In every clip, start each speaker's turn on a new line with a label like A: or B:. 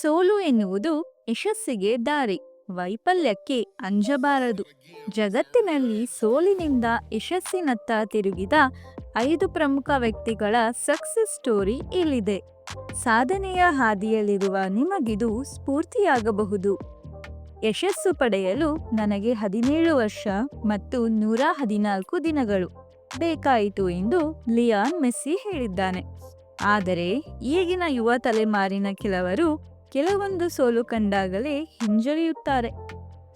A: ಸೋಲು ಎನ್ನುವುದು ಯಶಸ್ಸಿಗೆ ದಾರಿ. ವೈಫಲ್ಯಕ್ಕೆ ಅಂಜಬಾರದು. ಜಗತ್ತಿನಲ್ಲಿ ಸೋಲಿನಿಂದ ಯಶಸ್ಸಿನತ್ತ ತಿರುಗಿದ ಐದು ಪ್ರಮುಖ ವ್ಯಕ್ತಿಗಳ ಸಕ್ಸಸ್ ಸ್ಟೋರಿ ಇಲ್ಲಿದೆ. ಸಾಧನೆಯ ಹಾದಿಯಲ್ಲಿರುವ ನಿಮಗಿದು ಸ್ಫೂರ್ತಿಯಾಗಬಹುದು. ಯಶಸ್ಸು ಪಡೆಯಲು ನನಗೆ ಹದಿನೇಳು ವರ್ಷ ಮತ್ತು ನೂರ ಹದಿನಾಲ್ಕು ದಿನಗಳು. ಬೇಕಾಯಿತು ಎಂದು ಲಿಯಾನ್ ಮೆಸ್ಸಿ ಹೇಳಿದ್ದಾನೆ. ಆದರೆ ಈಗಿನ ಯುವ ತಲೆಮಾರಿನ ಕೆಲವರು ಕೆಲವೊಂದು ಸೋಲು ಕಂಡಾಗಲೇ ಹಿಂಜರಿಯುತ್ತಾರೆ.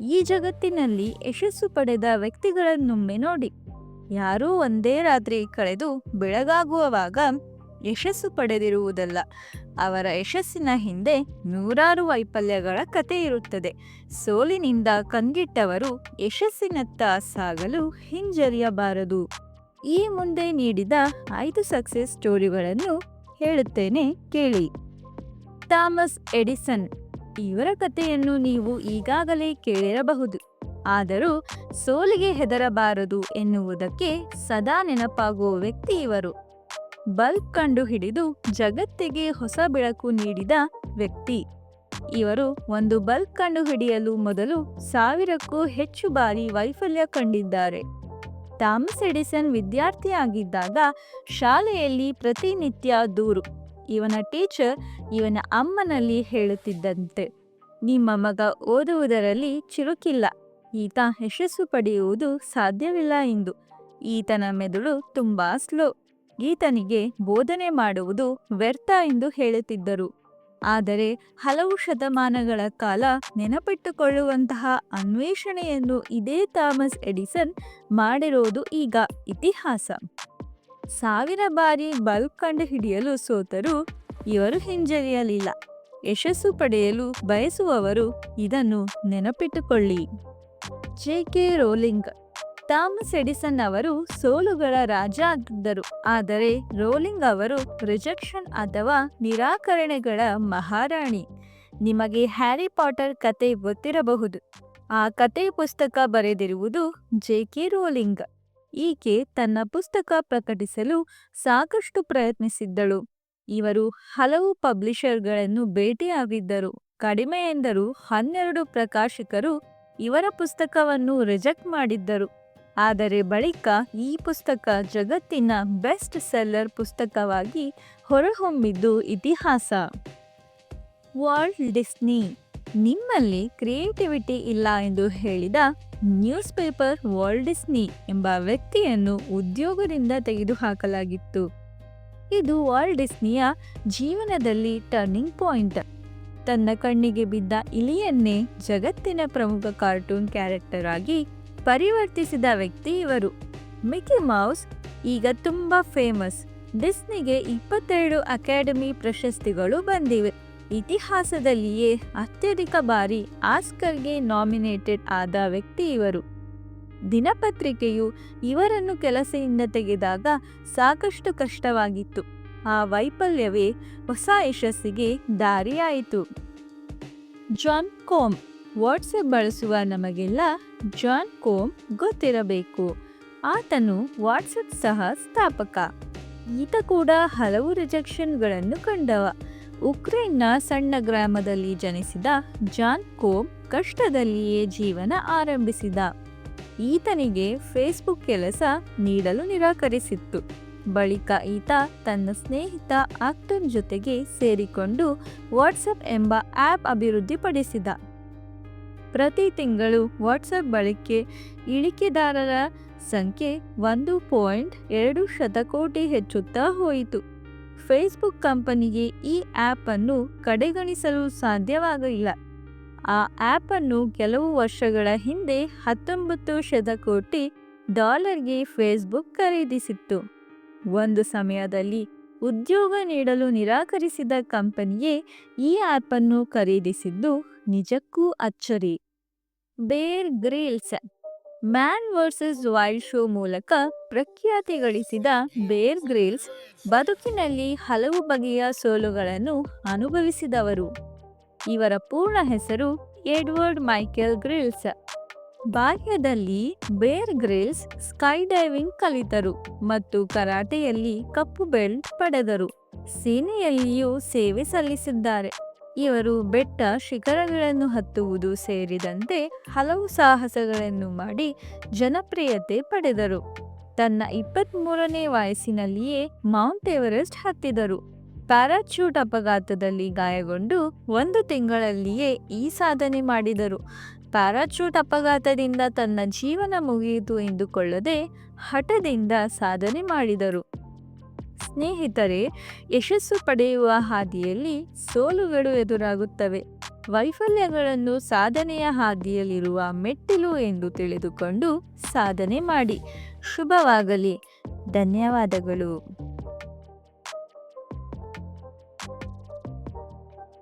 A: ಈ ಜಗತ್ತಿನಲ್ಲಿ ಯಶಸ್ಸು ಪಡೆದ ವ್ಯಕ್ತಿಗಳನ್ನೊಮ್ಮೆ ನೋಡಿ. ಯಾರೂ ಒಂದೇ ರಾತ್ರಿ ಕಳೆದು ಬೆಳಗಾಗುವವಾಗ ಯಶಸ್ಸು ಪಡೆದಿರುವುದಲ್ಲ. ಅವರ ಯಶಸ್ಸಿನ ಹಿಂದೆ ನೂರಾರು ವೈಫಲ್ಯಗಳ ಕತೆ ಇರುತ್ತದೆ. ಸೋಲಿನಿಂದ ಕಂಗಿಟ್ಟವರು ಯಶಸ್ಸಿನತ್ತ ಸಾಗಲು ಹಿಂಜರಿಯಬಾರದು. ಈ ಮುಂದೆ ನೀಡಿದ ಐದು ಸಕ್ಸೆಸ್ ಸ್ಟೋರಿಗಳನ್ನು ಹೇಳುತ್ತೇನೆ ಕೇಳಿ. ಥಾಮಸ್ ಎಡಿಸನ್ ಇವರ ಕಥೆಯನ್ನು ನೀವು ಈಗಾಗಲೇ ಕೇಳಿರಬಹುದು. ಆದರೂ ಸೋಲಿಗೆ ಹೆದರಬಾರದು ಎನ್ನುವುದಕ್ಕೆ ಸದಾ ನೆನಪಾಗುವ ವ್ಯಕ್ತಿ ಇವರು. ಬಲ್ಬ್ ಕಂಡು ಹಿಡಿದು ಜಗತ್ತಿಗೆ ಹೊಸ ಬೆಳಕು ನೀಡಿದ ವ್ಯಕ್ತಿ. ಇವರು ಒಂದು ಬಲ್ಬ್ ಕಂಡು ಹಿಡಿಯಲು ಮೊದಲು ಸಾವಿರಕ್ಕೂ ಹೆಚ್ಚು ಬಾರಿ ವೈಫಲ್ಯ ಕಂಡಿದ್ದಾರೆ. ಥಾಮಸ್ ಎಡಿಸನ್ ವಿದ್ಯಾರ್ಥಿಯಾಗಿದ್ದಾಗ ಶಾಲೆಯಲ್ಲಿ ಪ್ರತಿನಿತ್ಯ ದೂರು ಇವನ ಟೀಚರ್ ಇವನ ಅಮ್ಮನಲ್ಲಿ ಹೇಳುತ್ತಿದ್ದಂತೆ. ನಿಮ್ಮ ಮಗ ಓದುವುದರಲ್ಲಿ ಚಿರುಕಿಲ್ಲ. ಈತ ಯಶಸ್ಸು ಪಡೆಯುವುದು ಸಾಧ್ಯವಿಲ್ಲ ಎಂದು ಈತನ ಮೆದುಳು ತುಂಬಾ ಸ್ಲೋ. ಈತನಿಗೆ ಬೋಧನೆ ಮಾಡುವುದು ವ್ಯರ್ಥ ಎಂದು ಹೇಳುತ್ತಿದ್ದರು. ಆದರೆ ಹಲವು ಶತಮಾನಗಳ ಕಾಲ ನೆನಪಿಟ್ಟುಕೊಳ್ಳುವಂತಹ ಅನ್ವೇಷಣೆಯನ್ನು ಇದೇ ಥಾಮಸ್ ಎಡಿಸನ್ ಮಾಡಿರೋದು ಈಗ ಇತಿಹಾಸ. ಸಾವಿರ ಬಾರಿ ಬಲ್ಬ್ ಕಂಡುಹಿಡಿಯಲು ಸೋತರೂ ಇವರು ಹಿಂಜರಿಯಲಿಲ್ಲ. ಯಶಸ್ಸು ಪಡೆಯಲು ಬಯಸುವವರು ಇದನ್ನು ನೆನಪಿಟ್ಟುಕೊಳ್ಳಿ. J. K. Rowling. Thomas Edison ಅವರು ಸೋಲುಗಳ ರಾಜ ಆಗಿದ್ದರು. ಆದರೆ ರೋಲಿಂಗ್ ಅವರು ರಿಜೆಕ್ಷನ್ ಅಥವಾ ನಿರಾಕರಣೆಗಳ ಮಹಾರಾಣಿ. ನಿಮಗೆ ಹ್ಯಾರಿ ಪಾಟರ್ ಕತೆ ಗೊತ್ತಿರಬಹುದು. ಆ ಕತೆ ಪುಸ್ತಕ ಬರೆದಿರುವುದು ಜೆ. ಕೆ. ರೋಲಿಂಗ್. ಈಕೆ ತನ್ನ ಪುಸ್ತಕ ಪ್ರಕಟಿಸಲು ಸಾಕಷ್ಟು ಪ್ರಯತ್ನಿಸಿದ್ದಳು. ಇವರು ಹಲವು ಪಬ್ಲಿಷರ್ಗಳನ್ನು ಭೇಟಿಯಾಗಿದ್ದರು. ಕಡಿಮೆ ಎಂದರೂ ಹನ್ನೆರಡು ಪ್ರಕಾಶಕರು ಇವರ ಪುಸ್ತಕವನ್ನು ರಿಜೆಕ್ಟ್ ಮಾಡಿದ್ದರು. ಆದರೆ ಬಳಿಕ ಈ ಪುಸ್ತಕ ಜಗತ್ತಿನ ಬೆಸ್ಟ್ ಸೆಲ್ಲರ್ ಪುಸ್ತಕವಾಗಿ ಹೊರಹೊಮ್ಮಿದ್ದು ಇತಿಹಾಸ. ವಾಲ್ಟ್ ಡಿಸ್ನಿ ನಿಮ್ಮಲ್ಲಿ ಕ್ರಿಯೇಟಿವಿಟಿ ಇಲ್ಲ ಎಂದು ಹೇಳಿದ ನ್ಯೂಸ್ ಪೇಪರ್ ವಾಲ್ಟ್ ಡಿಸ್ನಿ ಎಂಬ ವ್ಯಕ್ತಿಯನ್ನು ಉದ್ಯೋಗದಿಂದ ತೆಗೆದುಹಾಕಲಾಗಿತ್ತು. ಇದು ವಾಲ್ಟ್ ಡಿಸ್ನಿಯ ಜೀವನದಲ್ಲಿ ಟರ್ನಿಂಗ್ ಪಾಯಿಂಟ್ ತನ್ನ ಕಣ್ಣಿಗೆ ಬಿದ್ದ ಇಲಿಯನ್ನೇ ಜಗತ್ತಿನ ಪ್ರಮುಖ ಕಾರ್ಟೂನ್ ಕ್ಯಾರೆಕ್ಟರ್ ಆಗಿ ಪರಿವರ್ತಿಸಿದ ವ್ಯಕ್ತಿ ಇವರು. ಮಿಕಿ ಮೌಸ್, ಈಗ ತುಂಬಾ ಫೇಮಸ್ ಡಿಸ್ನಿಗೆ ಇಪ್ಪತ್ತೆರಡು ಅಕಾಡೆಮಿ ಪ್ರಶಸ್ತಿಗಳು ಬಂದಿವೆ. ಇತಿಹಾಸದಲ್ಲಿಯೇ ಅತ್ಯಧಿಕ ಬಾರಿ ಆಸ್ಕರ್ಗೆ ನಾಮಿನೇಟೆಡ್ ಆದ ವ್ಯಕ್ತಿ ಇವರು. ದಿನಪತ್ರಿಕೆಯು ಇವರನ್ನು ಕೆಲಸದಿಂದ ತೆಗೆದಾಗ ಸಾಕಷ್ಟು ಕಷ್ಟವಾಗಿತ್ತು. ಆ ವೈಫಲ್ಯವೇ ಹೊಸ ಯಶಸ್ಸಿಗೆ ದಾರಿಯಾಯಿತು. ಜಾನ್ ಕೋಮ್ ವಾಟ್ಸಪ್ ಬಳಸುವ ನಮಗೆಲ್ಲ ಜಾನ್ ಕೋಮ್ ಗೊತ್ತಿರಬೇಕು. ಆತನು ವಾಟ್ಸಪ್ ಸಹ ಸ್ಥಾಪಕ. ಈತ ಕೂಡ ಹಲವು ರಿಜೆಕ್ಷನ್ಗಳನ್ನು ಕಂಡವ. ಉಕ್ರೇನ್ನ ಸಣ್ಣ ಗ್ರಾಮದಲ್ಲಿ ಜನಿಸಿದ ಜಾನ್ ಕೋಬ್ ಕಷ್ಟದಲ್ಲಿಯೇ ಜೀವನ ಆರಂಭಿಸಿದ. ಈತನಿಗೆ ಫೇಸ್ಬುಕ್ ಕೆಲಸ ನೀಡಲು ನಿರಾಕರಿಸಿತ್ತು. ಬಳಿಕ ಈತ ತನ್ನ ಸ್ನೇಹಿತ ಆಕ್ಟನ್ ಜೊತೆಗೆ ಸೇರಿಕೊಂಡು ವಾಟ್ಸಪ್ ಎಂಬ ಆ್ಯಪ್ ಅಭಿವೃದ್ಧಿಪಡಿಸಿದ. ಪ್ರತಿ ತಿಂಗಳು ವಾಟ್ಸಪ್ ಬಳಕೆ ಇಳಿಕೆದಾರರ ಸಂಖ್ಯೆ ಒಂದು ಪಾಯಿಂಟ್ ಎರಡು ಶತಕೋಟಿ ಹೆಚ್ಚುತ್ತಾ ಹೋಯಿತು. ಫೇಸ್ಬುಕ್ ಕಂಪನಿಗೆ ಈ ಆ್ಯಪ್ ಅನ್ನು ಕಡೆಗಣಿಸಲು ಸಾಧ್ಯವಾಗಲಿಲ್ಲ. ಆ ಆ್ಯಪ್ ಅನ್ನು ಕೆಲವು ವರ್ಷಗಳ ಹಿಂದೆ ಹತ್ತೊಂಬತ್ತು ಶತಕೋಟಿ ಡಾಲರ್ಗೆ ಫೇಸ್ಬುಕ್ ಖರೀದಿಸಿತ್ತು. ಒಂದು ಸಮಯದಲ್ಲಿ ಉದ್ಯೋಗ ನೀಡಲು ನಿರಾಕರಿಸಿದ ಕಂಪನಿಯೇ ಈ ಆ್ಯಪ್ ಅನ್ನು ಖರೀದಿಸಿದ್ದು ನಿಜಕ್ಕೂ ಅಚ್ಚರಿ. Bear Grylls Man versus Wild show ಮೂಲಕ ಪ್ರಖ್ಯಾತಿ ಗಳಿಸಿದ ಬೇರ್ ಗ್ರಿಲ್ಸ್ ಬದುಕಿನಲ್ಲಿ ಹಲವು ಬಗೆಯ ಸೋಲುಗಳನ್ನು ಅನುಭವಿಸಿದವರು. ಇವರ ಪೂರ್ಣ ಹೆಸರು ಎಡ್ವರ್ಡ್ ಮೈಕೆಲ್ ಗ್ರಿಲ್ಸ್. ಬಾಲ್ಯದಲ್ಲಿ ಬೇರ್ ಗ್ರಿಲ್ಸ್ ಸ್ಕೈ ಡೈವಿಂಗ್ ಕಲಿತರು ಮತ್ತು ಕರಾಟೆಯಲ್ಲಿ ಕಪ್ಪು ಬೆಲ್ಟ್ ಪಡೆದರು. ಸೇನೆಯಲ್ಲಿಯೂ ಸೇವೆ ಸಲ್ಲಿಸಿದ್ದಾರೆ. ಇವರು ಬೆಟ್ಟ ಶಿಖರಗಳನ್ನು ಹತ್ತುವುದು ಸೇರಿದಂತೆ ಹಲವು ಸಾಹಸಗಳನ್ನು ಮಾಡಿ ಜನಪ್ರಿಯತೆ ಪಡೆದರು. ತನ್ನ ಇಪ್ಪತ್ತ್ಮೂರನೇ ವಯಸ್ಸಿನಲ್ಲಿಯೇ ಮೌಂಟ್ ಎವರೆಸ್ಟ್ ಹತ್ತಿದರು. ಪ್ಯಾರಾಚ್ಯೂಟ್ ಅಪಘಾತದಲ್ಲಿ ಗಾಯಗೊಂಡು ಒಂದು ತಿಂಗಳಲ್ಲಿಯೇ ಈ ಸಾಧನೆ ಮಾಡಿದರು. ಪ್ಯಾರಾಚೂಟ್ ಅಪಘಾತದಿಂದ ತನ್ನ ಜೀವನ ಮುಗಿಯಿತು ಎಂದುಕೊಳ್ಳದೆ ಹಠದಿಂದ ಸಾಧನೆ ಮಾಡಿದರು. ಸ್ನೇಹಿತರೆ, ಯಶಸ್ಸು ಪಡೆಯುವ ಹಾದಿಯಲ್ಲಿ ಸೋಲುಗಳು ಎದುರಾಗುತ್ತವೆ. ವೈಫಲ್ಯಗಳನ್ನು ಸಾಧನೆಯ ಹಾದಿಯಲ್ಲಿರುವ ಮೆಟ್ಟಿಲು ಎಂದು ತಿಳಿದುಕೊಂಡು ಸಾಧನೆ ಮಾಡಿ. ಶುಭವಾಗಲಿ. ಧನ್ಯವಾದಗಳು.